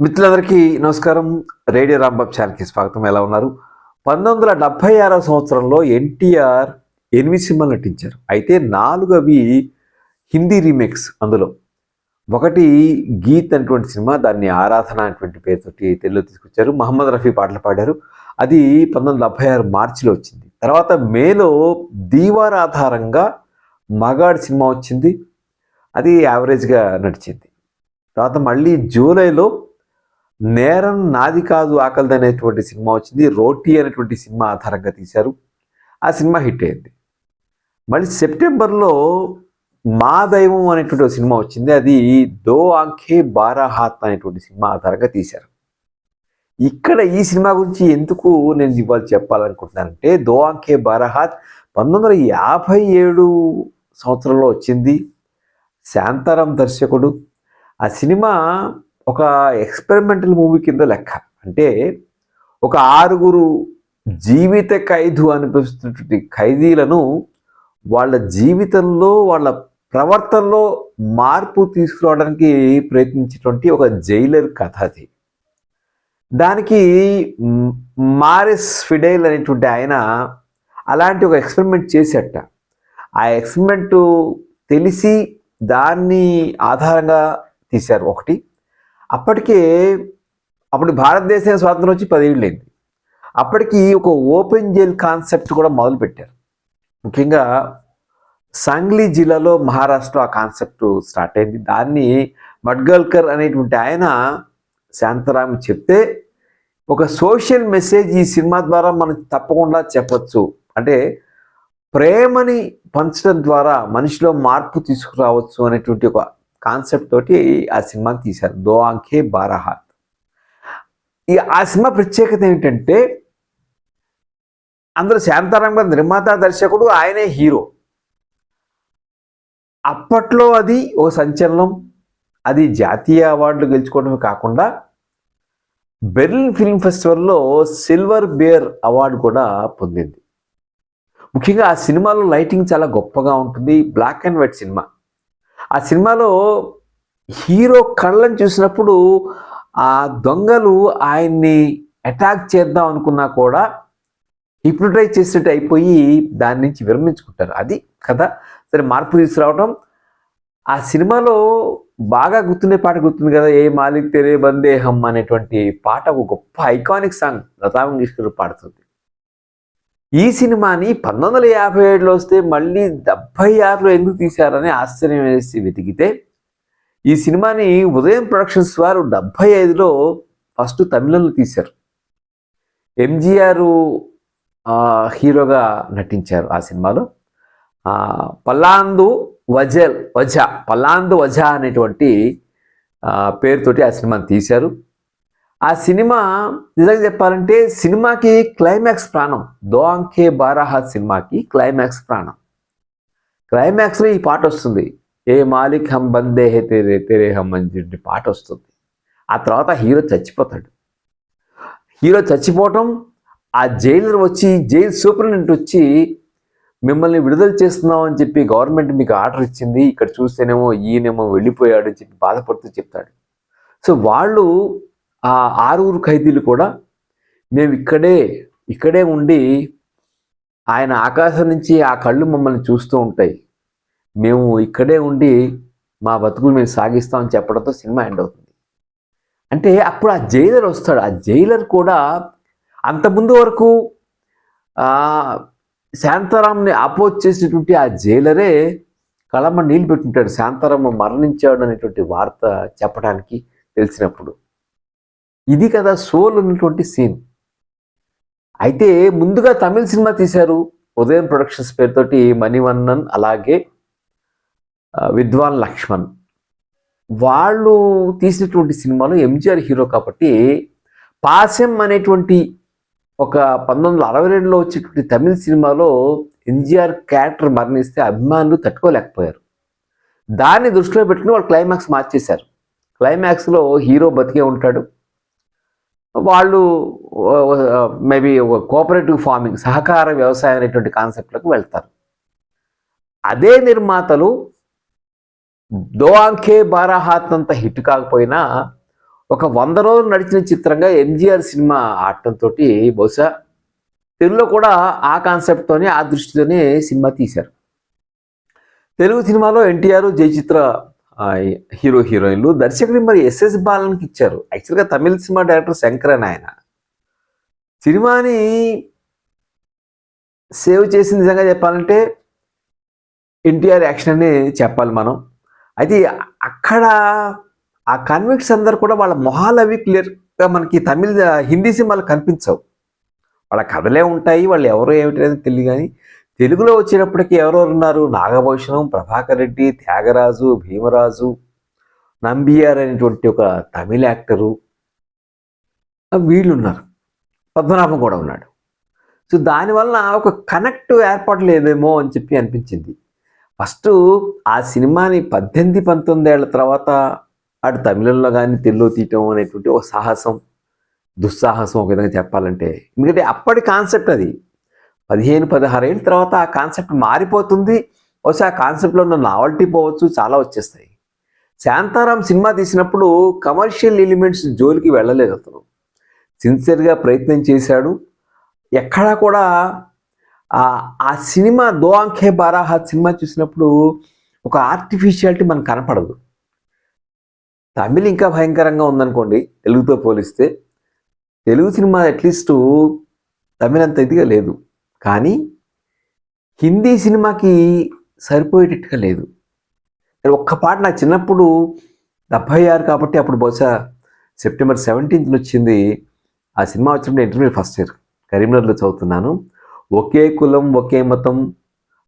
మిత్రులందరికీ నమస్కారం. రేడియో రాంబాబ్ ఛానల్కి స్వాగతం. ఎలా ఉన్నారు? పంతొమ్మిది వందల డెబ్భై ఆరవ సంవత్సరంలో ఎన్టీఆర్ ఎనిమిది సినిమాలు నటించారు. అయితే నాలుగు అవి హిందీ రీమేక్స్ అందులో. ఒకటి గీత్ అనేటువంటి సినిమా దాన్ని ఆరాధన అనేటువంటి పేరుతోటి తెలుగులో తీసుకొచ్చారు. మహమ్మద్ రఫీ పాటలు పాడారు. అది పంతొమ్మిది వందల డెబ్భై ఆరు మార్చిలో వచ్చింది. తర్వాత మేలో దీవార్ ఆధారంగా మగాడ్ సినిమా వచ్చింది. అది యావరేజ్గా నడిచింది. తర్వాత మళ్ళీ జూలైలో నేరం నాది కాదు ఆకలిది అనేటువంటి సినిమా వచ్చింది. రోటీ అనేటువంటి సినిమా ఆధారంగా తీశారు. ఆ సినిమా హిట్ అయింది. మళ్ళీ సెప్టెంబర్లో మా దైవం అనేటువంటి సినిమా వచ్చింది. అది దో ఆంఖే బారా హాత్ అనేటువంటి సినిమా ఆధారంగా తీశారు. ఇక్కడ ఈ సినిమా గురించి ఎందుకు నేను ఇవాళ చెప్పాలనుకుంటున్నానంటే దో ఆంఖే బారా హాత్ పంతొమ్మిది వందల యాభై ఏడు సంవత్సరంలో వచ్చింది. శాంతారాం దర్శకుడు. ఆ సినిమా ఒక ఎక్స్పెరిమెంటల్ మూవీ కింద లెక్క. అంటే ఒక ఆరుగురు జీవిత ఖైదు అనిపిస్తున్నటువంటి ఖైదీలను వాళ్ళ జీవితంలో వాళ్ళ ప్రవర్తనలో మార్పు తీసుకురావడానికి ప్రయత్నించేటువంటి ఒక జైలర్ కథ అది. దానికి మారిస్ ఫిడైల్ అనేటువంటి ఆయన అలాంటి ఒక ఎక్స్పెరిమెంట్ చేసేట. ఆ ఎక్స్పెరిమెంట్ తెలిసి దాన్ని ఆధారంగా తీశారు ఒకటి. అప్పటికే అప్పుడు భారతదేశం స్వాతంత్రం వచ్చి పదేళ్ళైంది అప్పటికి ఒక ఓపెన్ జైల్ కాన్సెప్ట్ కూడా మొదలుపెట్టారు. ముఖ్యంగా సాంగ్లీ జిల్లాలో మహారాష్ట్ర ఆ కాన్సెప్ట్ స్టార్ట్ అయింది. దాన్ని మడ్గల్కర్ అనేటువంటి ఆయన శాంతరామ్ చెప్తే ఒక సోషల్ మెసేజ్ ఈ సినిమా ద్వారా మనం తప్పకుండా చెప్పచ్చు. అంటే ప్రేమని పంచడం ద్వారా మనిషిలో మార్పు తీసుకురావచ్చు అనేటువంటి ఒక కాన్సెప్ట్ తోటి ఆ సినిమాని తీశారు. దో ఆంఖే బారాహాత్. ఈ ఆ సినిమా ప్రత్యేకత ఏంటంటే అందులో శాంతారాం గారు నిర్మాత దర్శకుడు ఆయనే హీరో. అప్పట్లో అది ఓ సంచలనం. అది జాతీయ అవార్డులు గెలుచుకోవడమే కాకుండా బెర్లిన్ ఫిల్మ్ ఫెస్టివల్లో సిల్వర్ బేర్ అవార్డు కూడా పొందింది. ముఖ్యంగా ఆ సినిమాలో లైటింగ్ చాలా గొప్పగా ఉంటుంది. Black and white cinema. ఆ సినిమాలో హీరో కళ్ళని చూసినప్పుడు ఆ దొంగలు ఆయన్ని అటాక్ చేద్దాం అనుకున్నా కూడా హిప్నటైజ్ చేసినట్టు అయిపోయి దాని నుంచి విరమించుకుంటారు. అది కదా సరే మార్పు తీసుకురావడం ఆ సినిమాలో బాగా గుర్తుండే పాట గుర్తుంది కదా ఏ మాలిక్ తెరే బందేహం అనేటువంటి పాట ఒక గొప్ప ఐకానిక్ సాంగ్ లతా మంగేష్కర్ పాడుతుంది. ఈ సినిమాని పంతొమ్మిది వందల యాభై ఏడులో వస్తే మళ్ళీ డెబ్భై ఆరులో ఎందుకు తీశారని ఆశ్చర్యం వేసి వెతికితే ఈ సినిమాని ఉదయం ప్రొడక్షన్స్ వారు డెబ్బై ఐదులో ఫస్ట్ తమిళంలో తీశారు. ఎంజిఆర్ హీరోగా నటించారు ఆ సినిమాలో. పల్లాందు వజల్ వజా పల్లాందు వజా అనేటువంటి పేరుతోటి ఆ సినిమాని తీశారు. ఆ సినిమా నిజంగా చెప్పాలంటే సినిమాకి క్లైమాక్స్ ప్రాణం. దోంకే బారాహ సినిమాకి క్లైమాక్స్ ప్రాణం. క్లైమాక్స్లో ఈ పాట వస్తుంది. ఏ మాలిక్ హమ్ బందే హే తెరే తెరే హమ్ అని పాట వస్తుంది. ఆ తర్వాత హీరో చచ్చిపోతాడు. హీరో చచ్చిపోవటం ఆ జైలర్ వచ్చి జైలు సూపరింటెండెంట్ వచ్చి మిమ్మల్ని విడుదల చేస్తున్నాం అని చెప్పి గవర్నమెంట్ మీకు ఆర్డర్ ఇచ్చింది. ఇక్కడ చూస్తేనేమో ఈయనేమో వెళ్ళిపోయాడు అని చెప్పి బాధపడుతూ చెప్తాడు. సో వాళ్ళు ఆ ఆరుగురు ఖైదీలు కూడా మేము ఇక్కడే ఇక్కడే ఉండి ఆయన ఆకాశం నుంచి ఆ కళ్ళు మమ్మల్ని చూస్తూ ఉంటాయి. మేము ఇక్కడే ఉండి మా బతుకులు మేము సాగిస్తామని చెప్పడంతో సినిమా ఎండ్ అవుతుంది. అంటే అప్పుడు ఆ జైలర్ వస్తాడు. ఆ జైలర్ కూడా అంతకుముందు వరకు శాంతారాంని అపోజ్ చేసినటువంటి ఆ జైలరే కళమ్మ నీళ్ళు పెట్టుంటాడు. శాంతారామ మరణించాడు అనేటువంటి వార్త చెప్పడానికి తెలిసినప్పుడు. ఇది కదా సోల్ ఉన్నటువంటి సీన్. అయితే ముందుగా తమిళ సినిమా తీశారు ఉదయం ప్రొడక్షన్స్ పేరుతోటి మణివన్నన్ అలాగే విద్వాన్ లక్ష్మణ్. వాళ్ళు తీసినటువంటి సినిమాలో ఎంజిఆర్ హీరో కాబట్టి పాశం అనేటువంటి ఒక పంతొమ్మిది వందల అరవై రెండులో వచ్చేటువంటి తమిళ సినిమాలో ఎన్జిఆర్ క్యారెక్టర్ మరణిస్తే అభిమానులు తట్టుకోలేకపోయారు. దాన్ని దృష్టిలో పెట్టుకుని వాళ్ళు క్లైమాక్స్ మార్చేశారు. క్లైమాక్స్లో హీరో బతికే ఉంటాడు. వాళ్ళు మేబీ కోఆపరేటివ్ ఫార్మింగ్ సహకార వ్యవసాయం అనేటువంటి కాన్సెప్ట్లకు వెళ్తారు. అదే నిర్మాతలు దో ఆంఖే బారాహాత్ హిట్ కాకపోయినా ఒక వంద రోజులు నడిచిన చిత్రంగా ఎంజీఆర్ సినిమా ఆడటంతో బహుశా తెలుగులో కూడా ఆ కాన్సెప్ట్తోనే ఆ దృష్టితోనే సినిమా తీశారు. తెలుగు సినిమాలో ఎన్టీఆర్ జయచిత్ర హీరో హీరోయిన్లు. దర్శకుడు మరి ఎస్ఎస్ బాలన్కి ఇచ్చారు. యాక్చువల్గా తమిళ సినిమా డైరెక్టర్ శంకర్ అని ఆయన. సినిమాని సేవ్ చేసిన నిజంగా చెప్పాలంటే ఎన్టీఆర్ యాక్షన్ అని చెప్పాలి మనం. అయితే అక్కడ ఆ కన్విక్ట్స్ అందరు కూడా వాళ్ళ మొహాలు అవి క్లియర్గా మనకి తమిళ హిందీ సినిమాలు కనిపించవు. వాళ్ళ కథలే ఉంటాయి. వాళ్ళు ఎవరు ఏమిటి అనేది తెలియదు కానీ తెలుగులో వచ్చేటప్పటికి ఎవరెవరు ఉన్నారు? నాగభూషణం ప్రభాకర్ రెడ్డి త్యాగరాజు భీమరాజు నంబియార్ అనేటువంటి ఒక తమిళ యాక్టరు. వీళ్ళు ఉన్నారు పద్మనాభం కూడా ఉన్నాడు. సో దానివల్ల ఒక కనెక్ట్ ఏర్పాటు లేదేమో అని చెప్పి అనిపించింది. ఫస్ట్ ఆ సినిమాని పద్దెనిమిది పంతొమ్మిది ఏళ్ళ తర్వాత అటు తమిళంలో కానీ తెలుగులో తీయటం అనేటువంటి ఒక సాహసం దుస్సాహసం ఒక విధంగా చెప్పాలంటే. ఎందుకంటే అప్పటి కాన్సెప్ట్ అది. పదిహేను పదహారు ఏళ్ళ తర్వాత ఆ కాన్సెప్ట్ మారిపోతుంది. బహుశా ఆ కాన్సెప్ట్లో ఉన్న నావల్టీ పోవచ్చు చాలా వచ్చేస్తాయి. శాంతారాం సినిమా తీసినప్పుడు కమర్షియల్ ఎలిమెంట్స్ జోలికి వెళ్ళలేదు అతను. సిన్సియర్గా ప్రయత్నం చేశాడు. ఎక్కడా కూడా ఆ సినిమా దో ఆంఖే బారాహ సినిమా చూసినప్పుడు ఒక ఆర్టిఫిషియాలిటీ మనకు కనపడదు. తమిళ్ ఇంకా భయంకరంగా ఉందనుకోండి తెలుగుతో పోలిస్తే. తెలుగు సినిమా అట్లీస్ట్ తమిళ్ అంత ఇదిగా లేదు. కానీ హిందీ సినిమాకి సరిపోయేటట్టుగా లేదు. ఒక్క పాట నా చిన్నప్పుడు డెబ్భై ఆరు కాబట్టి అప్పుడు బహుశా సెప్టెంబర్ సెవెంటీన్త్ వచ్చింది. ఆ సినిమా వచ్చినప్పుడు ఇంటర్మీడియట్ ఫస్ట్ ఇయర్. కరీంనగర్లో చదువుతున్నాను. ఒకే కులం ఒకే మతం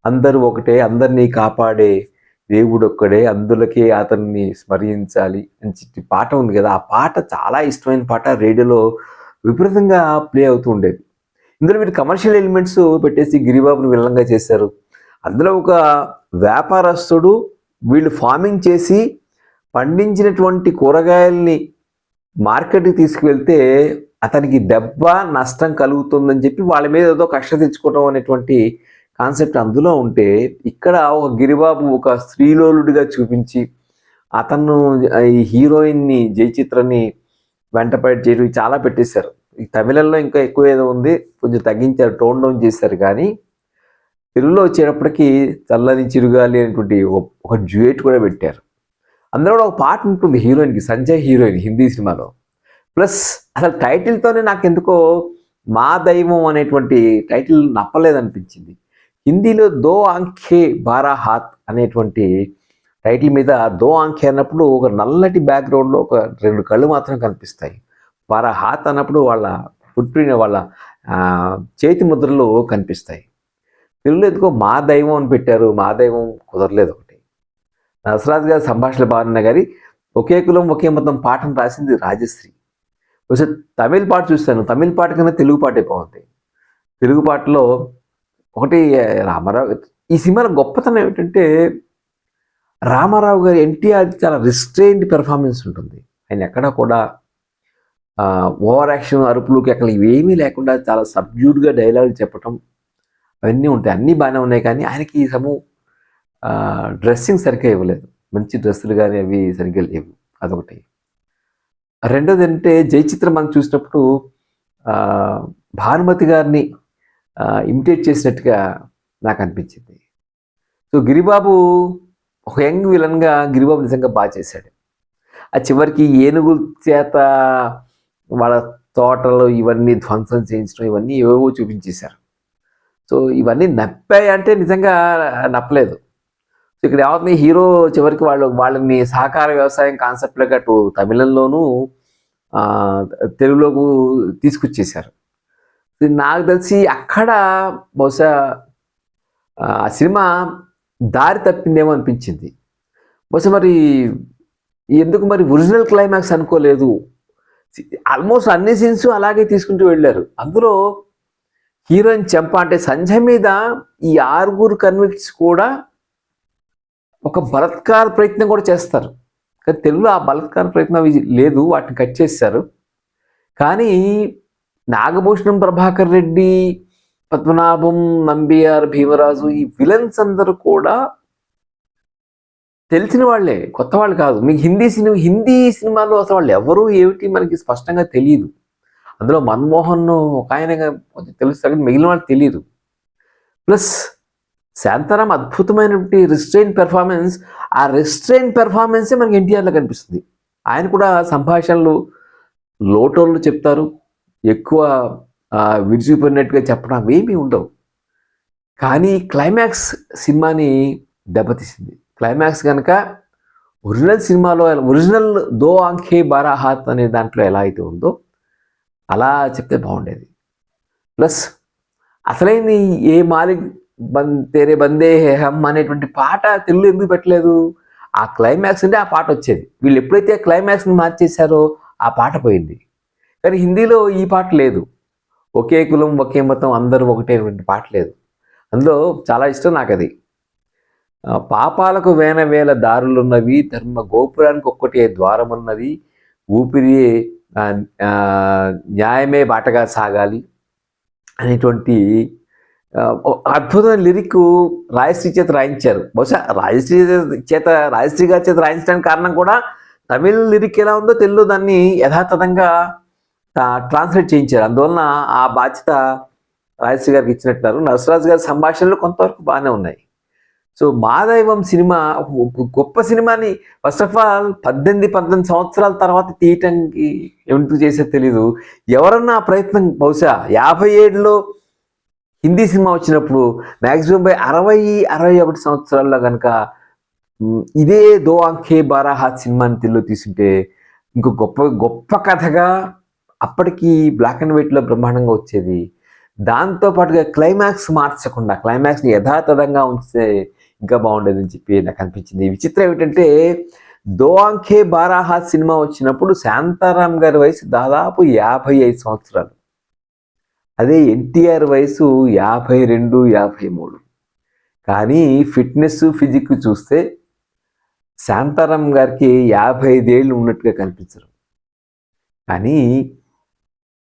అందరూ ఒకటే అందరినీ కాపాడే దేవుడు ఒక్కడే అందులకే అతన్ని స్మరించాలి అని చెప్పి పాట ఉంది కదా. ఆ పాట చాలా ఇష్టమైన పాట. రేడియోలో విపరీతంగా ప్లే అవుతూ ఉండేది. ఇందులో వీటి కమర్షియల్ ఎలిమెంట్స్ పెట్టేసి గిరిబాబుని విలనంగా చేశారు. అందులో ఒక వ్యాపారస్తుడు వీళ్ళు ఫార్మింగ్ చేసి పండించినటువంటి కూరగాయల్ని మార్కెట్కి తీసుకువెళ్తే అతనికి దెబ్బ నష్టం కలుగుతుందని చెప్పి వాళ్ళ మీద ఏదో కష్ట తెచ్చుకోవడం అనేటువంటి కాన్సెప్ట్ అందులో ఉంటే ఇక్కడ ఒక గిరిబాబు ఒక స్త్రీలోలుడిగా చూపించి అతను ఈ హీరోయిన్ని జయచిత్రని వెంటపడి చేయడం చాలా పెట్టేశారు. ఈ తమిళంలో ఇంకా ఎక్కువ ఏదో ఉంది కొంచెం తగ్గించారు టోన్ డౌన్ చేశారు కానీ తెలుగులో వచ్చేటప్పటికి చల్లని చిరుగాలి అనేటువంటి ఒక- జ్యూయేట్ కూడా పెట్టారు. అందులో కూడా ఒక పాట ఉంటుంది హీరోయిన్కి సంజయ్ హీరోయిన్ హిందీ సినిమాలో. ప్లస్ అసలు టైటిల్తోనే నాకు ఎందుకో మా దైవం అనేటువంటి టైటిల్ నప్పలేదనిపించింది. హిందీలో దో ఆంఖే బారా హాత్ అనేటువంటి టైటిల్ మీద దో ఆంఖే అన్నప్పుడు ఒక నల్లటి బ్యాక్గ్రౌండ్లో ఒక రెండు కళ్ళు మాత్రం కనిపిస్తాయి. బారా హాత్ అన్నప్పుడు వాళ్ళ పుట్టిన వాళ్ళ చేతి ముద్రలు కనిపిస్తాయి. తెలుగులో ఎందుకో మా దైవం అని పెట్టారు మా దైవం కుదరలేదు ఒకటి. నరసరాజు గారి సంభాషణ బాగున్నా గారి ఒకే కులం ఒకే మతం పాఠం రాసింది రాజశ్రీ. ఒకసారి తమిళ పాట చూస్తాను. తమిళ పాట కన్నా తెలుగు పాటే బాగుంది. తెలుగు పాటలో ఒకటి రామారావు ఈ సినిమాలో గొప్పతనం ఏమిటంటే రామారావు గారి ఎన్టీఆర్ చాలా రిస్ట్రైన్డ్ పెర్ఫార్మెన్స్ ఉంటుంది. ఆయన ఎక్కడ కూడా ఓవర్ యాక్షన్ అరుపులు కేకలు ఇవేమీ లేకుండా చాలా సబ్జ్యూడ్గా డైలాగులు చెప్పటం అవన్నీ ఉంటాయి. అన్నీ బాగానే ఉన్నాయి కానీ ఆయనకి ఈ సము డ్రెస్సింగ్ సరిగ్గా ఇవ్వలేదు. మంచి డ్రెస్సులు కానీ అవి సరిగ్గా లేవు. అదొకటి. రెండోది అంటే జయచిత్రం మనం చూసినప్పుడు భానుమతి గారిని ఇమిటేట్ చేసినట్టుగా నాకు అనిపించింది. సో గిరిబాబు ఒక యంగ్ విలన్గా గిరిబాబు నిజంగా బాగా చేశాడు. ఆ చివరికి ఏనుగుల చేత వాళ్ళ తోటలు ఇవన్నీ ధ్వంసం చేయించడం ఇవన్నీ ఏవేవో చూపించేశారు. సో ఇవన్నీ నప్పాయి అంటే నిజంగా నప్పలేదు. సో ఇక్కడ ఏమవుతుంది హీరో చివరికి వాళ్ళు వాళ్ళని సహకార వ్యవసాయం కాన్సెప్ట్లోకి అటు తమిళంలోనూ తెలుగులోకి తీసుకొచ్చేసారు నాకు తెలిసి అక్కడ బహుశా ఆ సినిమా దారి తప్పిందేమో అనిపించింది. బహుశా మరి ఎందుకు మరి ఒరిజినల్ క్లైమాక్స్ అనుకోలేదు? ఆల్మోస్ట్ అన్ని సీన్స్ అలాగే తీసుకుంటూ వెళ్ళారు. అందులో హీరోయిన్ చెంప అంటే సంజయ్ మీద ఈ ఆరుగురు కన్విక్ట్స్ కూడా ఒక బలత్కార ప్రయత్నం కూడా చేస్తారు. కానీ తెలుగులో ఆ బలత్కార ప్రయత్నం లేదు వాటిని కట్ చేశారు కానీ నాగభూషణం ప్రభాకర్ రెడ్డి పద్మనాభం నంబియార్ భీమరాజు ఈ విలన్స్ అందరూ కూడా తెలిసిన వాళ్ళే కొత్త వాళ్ళు కాదు. మీకు హిందీ సినిమా హిందీ సినిమాలో అసలు వాళ్ళు ఎవరు ఏమిటి మనకి స్పష్టంగా తెలియదు అందులో మన్మోహన్ ఒక ఆయన కొంచెం తెలుస్తారు కానీ మిగిలిన వాళ్ళు తెలియదు ప్లస్ శాంతారాం అద్భుతమైనటువంటి రిస్ట్రెయిన్ పెర్ఫార్మెన్స్ ఆ రిస్ట్రెయిన్ పెర్ఫార్మెన్సే మనకి ఎన్టీఆర్లో కనిపిస్తుంది. ఆయన కూడా సంభాషణలు లోటోళ్ళు చెప్తారు. ఎక్కువ విడిచిపోయినట్టుగా చెప్పడం ఏమీ ఉండవు. కానీ క్లైమాక్స్ సినిమాని దెబ్బతీసింది. క్లైమాక్స్ కనుక ఒరిజినల్ సినిమాలో ఒరిజినల్ దో ఆంఖే బారాహాత్ అనే దాంట్లో ఎలా అయితే ఉందో అలా చెప్తే బాగుండేది. ప్లస్ అసలైన ఏ మాలిక్ బం తేరే బందే హే హమ్ అనేటువంటి పాట తెలుగు ఎందుకు పెట్టలేదు? ఆ క్లైమాక్స్ అంటే ఆ పాట వచ్చేది. వీళ్ళు ఎప్పుడైతే క్లైమాక్స్ని మార్చేశారో ఆ పాట పోయింది. కానీ హిందీలో ఈ పాట లేదు. ఒకే కులం ఒకే మతం అందరూ ఒకటేటువంటి పాట లేదు. అందులో చాలా ఇష్టం నాకు అది పాపాలకు వేనవేల వేల దారులున్నవి ధర్మ గోపురానికి ఒక్కటే ద్వారం ఉన్నది ఊపిరి న్యాయమే బాటగా సాగాలి అనేటువంటి అద్భుతమైన లిరిక్ రాయశ్రీ చేత రాయించారు. బహుశా రాయశ్రీ చేత రాయశ్రీ గారి చేత రాయించడానికి కారణం కూడా తమిళ్ లిరిక్ ఎలా ఉందో తెలుగు దాన్ని యథాతథంగా ట్రాన్స్లేట్ చేయించారు. అందువలన ఆ బాధ్యత రాయశ్రీ గారికి ఇచ్చినట్టున్నారు. నరసరాజు గారి సంభాషణలు కొంతవరకు బాగానే ఉన్నాయి. సో మాదైవం సినిమా గొప్ప సినిమాని ఫస్ట్ ఆఫ్ ఆల్ పద్దెనిమిది పద్దెనిమిది సంవత్సరాల తర్వాత తీయటానికి ఎందుకు చేసేది తెలీదు. ఎవరన్నా ప్రయత్నం బహుశా యాభై ఏడులో హిందీ సినిమా వచ్చినప్పుడు మ్యాక్సిమం బై అరవై అరవై ఒకటి సంవత్సరాల్లో కనుక ఇదే దో అంకే బారా హాత్ సినిమాని తెలుగు తీసుంటే ఇంకో గొప్ప గొప్ప కథగా అప్పటికి బ్లాక్ అండ్ వైట్లో బ్రహ్మాండంగా వచ్చేది. దాంతో పాటుగా క్లైమాక్స్ మార్చకుండా క్లైమాక్స్ని యథాతథంగా ఉంచితే ఇంకా బాగుండేది అని చెప్పి నాకు అనిపించింది. ఈ విచిత్రం ఏమిటంటే దో ఆంఖే సినిమా వచ్చినప్పుడు శాంతారాం గారి వయసు దాదాపు యాభై ఐదు సంవత్సరాలు. అదే ఎన్టీఆర్ వయసు యాభై రెండు యాభై మూడు. కానీ ఫిట్నెస్ ఫిజిక్ చూస్తే శాంతారాం గారికి యాభై ఐదేళ్ళు ఉన్నట్టుగా కనిపించరు. కానీ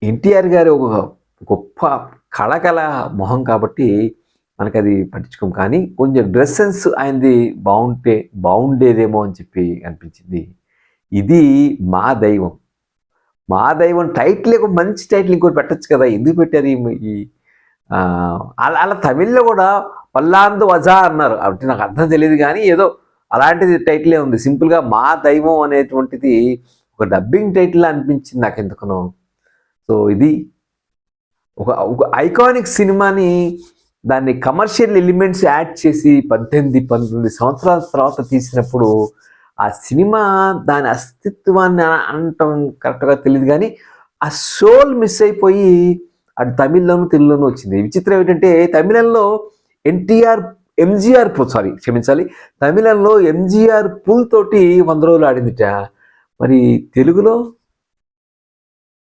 ఎన్టీఆర్ గారి ఒక గొప్ప కళకళ మొహం కాబట్టి మనకు అది పట్టించుకోం కానీ కొంచెం డ్రెస్ సెన్స్ ఆయనది బాగుంటే బాగుండేదేమో అని చెప్పి అనిపించింది. ఇది మా దైవం. మా దైవం టైటిల్ ఒక మంచి టైటిల్ ఇంకోటి పెట్టచ్చు కదా ఎందుకు పెట్టారు ఈ- అలా అలా తమిళ్ళో కూడా పల్లాందు వజా అన్నారు. అంటే నాకు అర్థం తెలియదు కానీ ఏదో అలాంటిది టైటిలే ఉంది. సింపుల్గా మా దైవం అనేటువంటిది ఒక డబ్బింగ్ టైటిల్ అనిపించింది నాకు ఎందుకనో. సో ఇది ఒక ఒక ఐకానిక్ సినిమాని దాన్ని కమర్షియల్ ఎలిమెంట్స్ యాడ్ చేసి పద్దెనిమిది పంతొమ్మిది సంవత్సరాల తర్వాత తీసినప్పుడు ఆ సినిమా దాని అస్తిత్వాన్ని అనటం కరెక్ట్గా తెలియదు కానీ ఆ సోల్ మిస్ అయిపోయి అటు తమిళ్ళోను తెలుగులోను వచ్చింది. విచిత్రం ఏంటంటే తమిళంలో ఎన్టీఆర్ ఎంజీఆర్ సారీ క్షమించాలి. తమిళంలో ఎంజీఆర్ పుల్ తోటి వంద రోజులు ఆడిందిట. మరి తెలుగులో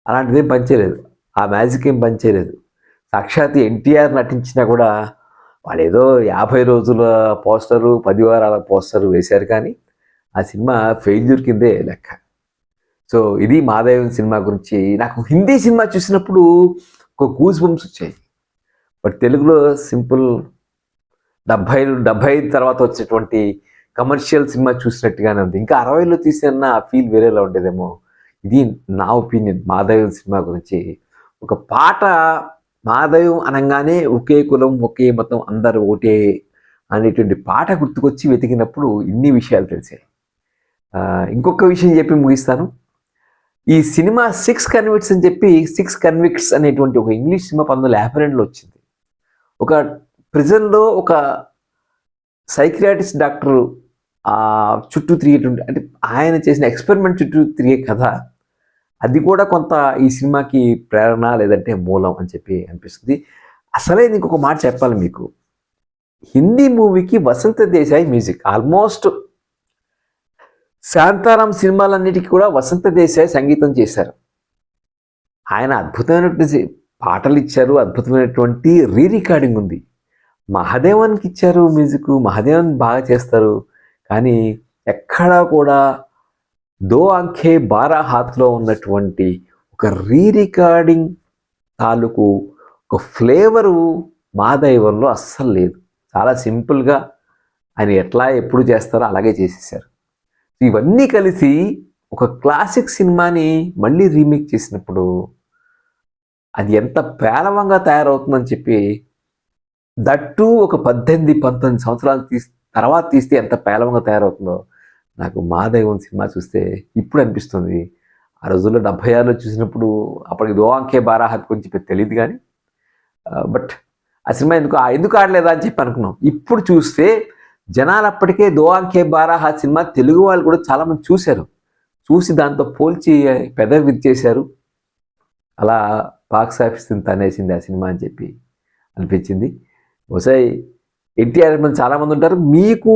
అలాంటిదేం పనిచేయలేదు. ఆ మ్యాజిక్ ఏం పనిచేయలేదు. సాక్షాత్ ఎన్టీఆర్ నటించినా కూడా వాళ్ళు ఏదో యాభై రోజుల పోస్టరు పది వారాల పోస్టరు వేశారు కానీ ఆ సినిమా ఫెయిల్యూర్ కిందే లెక్క. సో ఇది మాదేవన్ సినిమా గురించి. నాకు హిందీ సినిమా చూసినప్పుడు ఒక గూస్ బంప్స్ వచ్చాయి. బట్ తెలుగులో సింపుల్ డెబ్భై డెబ్భై ఐదు తర్వాత వచ్చేటువంటి కమర్షియల్ సినిమా చూసినట్టుగానే ఉంది. ఇంకా అరవైలో తీసిన ఆ ఫీల్ వేరేలా ఉండేదేమో. ఇది నా ఒపీనియన్ మాధవన్ సినిమా గురించి. ఒక పాట మాధవం అనగానే ఒకే కులం ఒకే మతం అందరూ ఒకటే అనేటువంటి పాట గుర్తుకొచ్చి వెతికినప్పుడు ఇన్ని విషయాలు తెలిసాయి. ఇంకొక విషయం చెప్పి ముగిస్తాను. ఈ సినిమా సిక్స్ కన్విక్ట్స్ అని చెప్పి సిక్స్ కన్విక్ట్స్ అనేటువంటి ఒక ఇంగ్లీష్ సినిమా పంతొమ్మిది యాభై రెండులో వచ్చింది. ఒక ప్రిజన్లో ఒక సైక్రియాటిస్ట్ డాక్టర్ చుట్టూ తిరిగేటువంటి అంటే ఆయన చేసిన ఎక్స్పెరిమెంట్ చుట్టూ తిరిగే కథ అది కూడా కొంత ఈ సినిమాకి ప్రేరణ లేదంటే మూలం అని చెప్పి అనిపిస్తుంది. అసలే నీకు ఒక మాట చెప్పాలి మీకు. హిందీ మూవీకి వసంత దేశాయ్ మ్యూజిక్. ఆల్మోస్ట్ శాంతారాం సినిమాలన్నిటికీ కూడా వసంత దేశాయ్ సంగీతం చేశారు. ఆయన అద్భుతమైనటువంటి పాటలు ఇచ్చారు. అద్భుతమైనటువంటి రీ రికార్డింగ్ ఉంది. మహాదేవన్కి ఇచ్చారు మ్యూజిక్. మహాదేవన్ బాగా చేస్తారు. కానీ ఎక్కడా కూడా దో అంఖే బారా హాత్లో ఉన్నటువంటి ఒక రీ రికార్డింగ్ తాలూకు ఒక ఫ్లేవరు మా దైవంలో అస్సలు లేదు. చాలా సింపుల్గా ఆయన ఎట్లా ఎప్పుడు చేస్తారో అలాగే చేసేసారు. ఇవన్నీ కలిసి ఒక క్లాసిక్ సినిమాని మళ్ళీ రీమేక్ చేసినప్పుడు అది ఎంత పేలవంగా తయారవుతుందని చెప్పి దట్టు ఒక పద్దెనిమిది పంతొమ్మిది సంవత్సరాలు తీసి తర్వాత తీస్తే ఎంత పేలవంగా తయారవుతుందో నాకు మాదేవం సినిమా చూస్తే ఇప్పుడు అనిపిస్తుంది. ఆ రోజుల్లో డెబ్బై ఆరులో చూసినప్పుడు అప్పటికి రోవాంకే బారాహత్ గురించి చెప్పి తెలియదు కానీ బట్ ఆ సినిమా ఎందుకు ఎందుకు ఆడలేదా అని చెప్పి అనుకున్నాం. ఇప్పుడు చూస్తే జనాలు అప్పటికే దోవాంకే బారాహత్ సినిమా తెలుగు వాళ్ళు కూడా చాలామంది చూశారు. చూసి దాంతో పోల్చి పెదవి విరిచేశారు. అలా బాక్స్ ఆఫీస్ తనేసింది ఆ సినిమా అని చెప్పి అనిపించింది. బహుశా ఎన్టీఆర్ మంది చాలామంది ఉంటారు. మీకు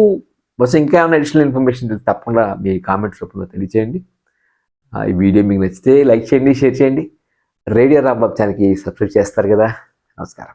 బస్ ఇంకా ఏమైనా అడిషనల్ ఇన్ఫర్మేషన్ తెలిసి తప్పకుండా మీ కామెంట్స్ రూపంలో తెలియచేయండి. ఈ వీడియో మీకు నచ్చితే లైక్ చేయండి షేర్ చేయండి. రేడియో రాంబాబు ఛానల్కి సబ్స్క్రైబ్ చేస్తారు కదా. నమస్కారం.